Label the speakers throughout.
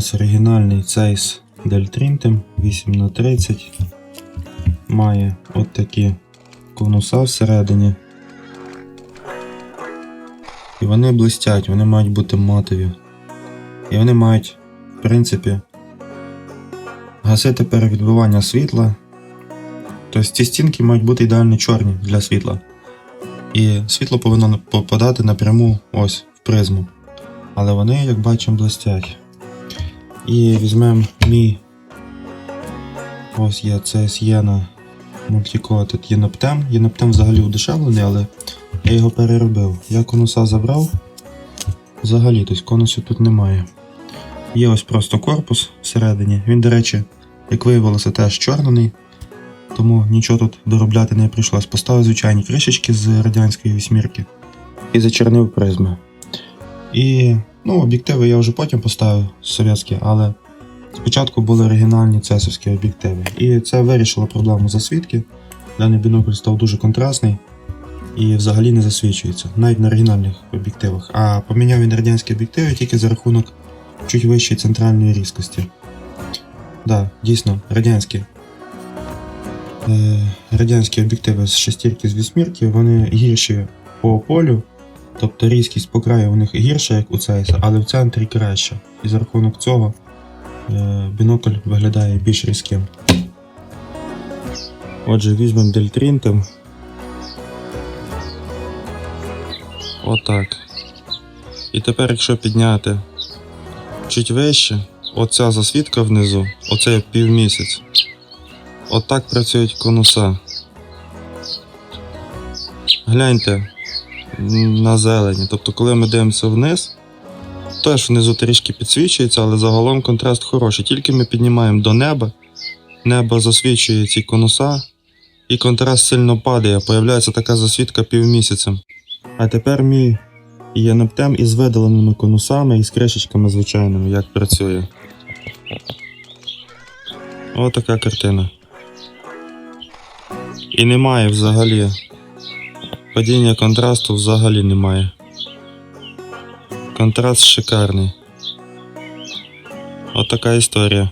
Speaker 1: Ось оригінальний цейс Deltrintim 8х30. Має от такі конуса всередині. І вони блистять, вони мають бути матові. І вони мають, в принципі, гасити перевідбивання світла. Тобто ці стінки мають бути ідеально чорні для світла. І світло повинно попадати напряму ось в призму. Але вони, як бачимо, блистять. І візьмемо мій. Ось є це Єна Multicoated Єноптем. Єноптем взагалі удешевлений, але я його переробив. Я конуса забрав. Взагалі, тобто конусів тут немає. Є ось просто корпус всередині. Він, до речі, як виявилося, теж чорний. Тому нічого тут доробляти не прийшлось. Поставив звичайні кришечки з радянської вісьмірки і зачернив призми. І ну, об'єктиви я вже потім поставив совєтські, але спочатку були оригінальні цесовські об'єктиви. І це вирішило проблему засвідки. Даний бінокль став дуже контрастний і взагалі не засвічується, навіть на оригінальних об'єктивах. А поміняв він радянські об'єктиви тільки за рахунок чуть вищої центральної різкості. Да, дійсно, радянські. Е, радянські об'єктиви з шестірки з вісьмірки, вони гірші по полю, тобто різкість по краю у них гірша, як у Цейса, але в центрі краще. І за рахунок цього е, бінокль виглядає більш різким. Отже, візьмемо дельтрінтем. Отак. І тепер, якщо підняти чуть вище, оця засвідка внизу, оце півмісяць. Отак працюють конуса. Гляньте на зелені. Тобто, коли ми дивимося вниз, теж внизу трішки підсвічується, але загалом контраст хороший. Тільки ми піднімаємо до неба, небо засвічує ці конуса, і контраст сильно падає, появляється така засвідка півмісяцем. А тепер мій єноптем із видаленими конусами і з кришечками звичайними, як працює. Отака картина. І немає взагалі. Падіння контрасту взагалі немає. Контраст шикарний. Отака історія.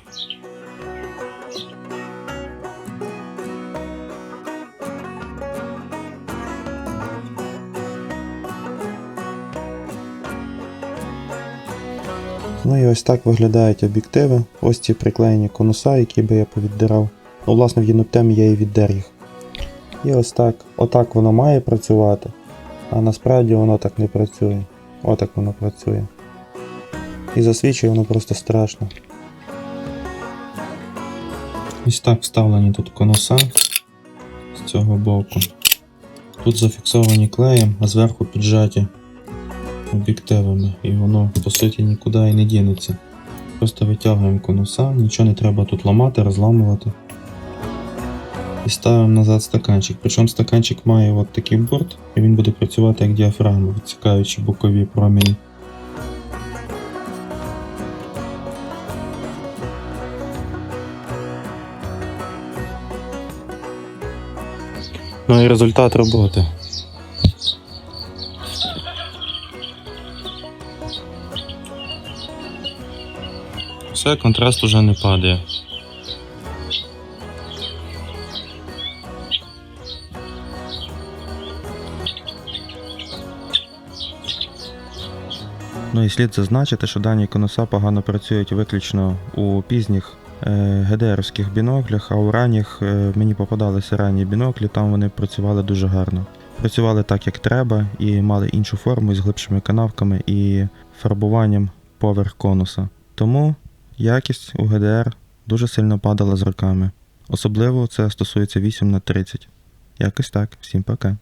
Speaker 1: Ну і ось так виглядають об'єктиви. Ось ці приклеєні конуса, які би я повіддирав. Ну, власне, в Єноптемі я і віддер їх. І ось так. Отак воно має працювати. А насправді воно так не працює. Отак воно працює. І засвічує воно просто страшно. Ось так вставлені тут конуса з цього боку. Тут зафіксовані клеєм, а зверху піджаті об'єктивами. І воно по суті нікуди і не дінеться. Просто витягуємо конуса, нічого не треба тут ламати, розламувати. І ставимо назад стаканчик. Причому стаканчик має от такий борт, і він буде працювати як діафрагма, відсікаючи бокові промені. Ну і результат роботи. Все, контраст уже не падає. Ну і слід зазначити, що дані конуса погано працюють виключно у пізніх е, ГДРівських біноклях, а у ранніх е, мені попадалися ранні біноклі, там вони працювали дуже гарно. Працювали так, як треба, і мали іншу форму з глибшими канавками і фарбуванням поверх конуса. Тому якість у ГДР дуже сильно падала з роками. Особливо це стосується 8 на 30. Якось так. Всім пока.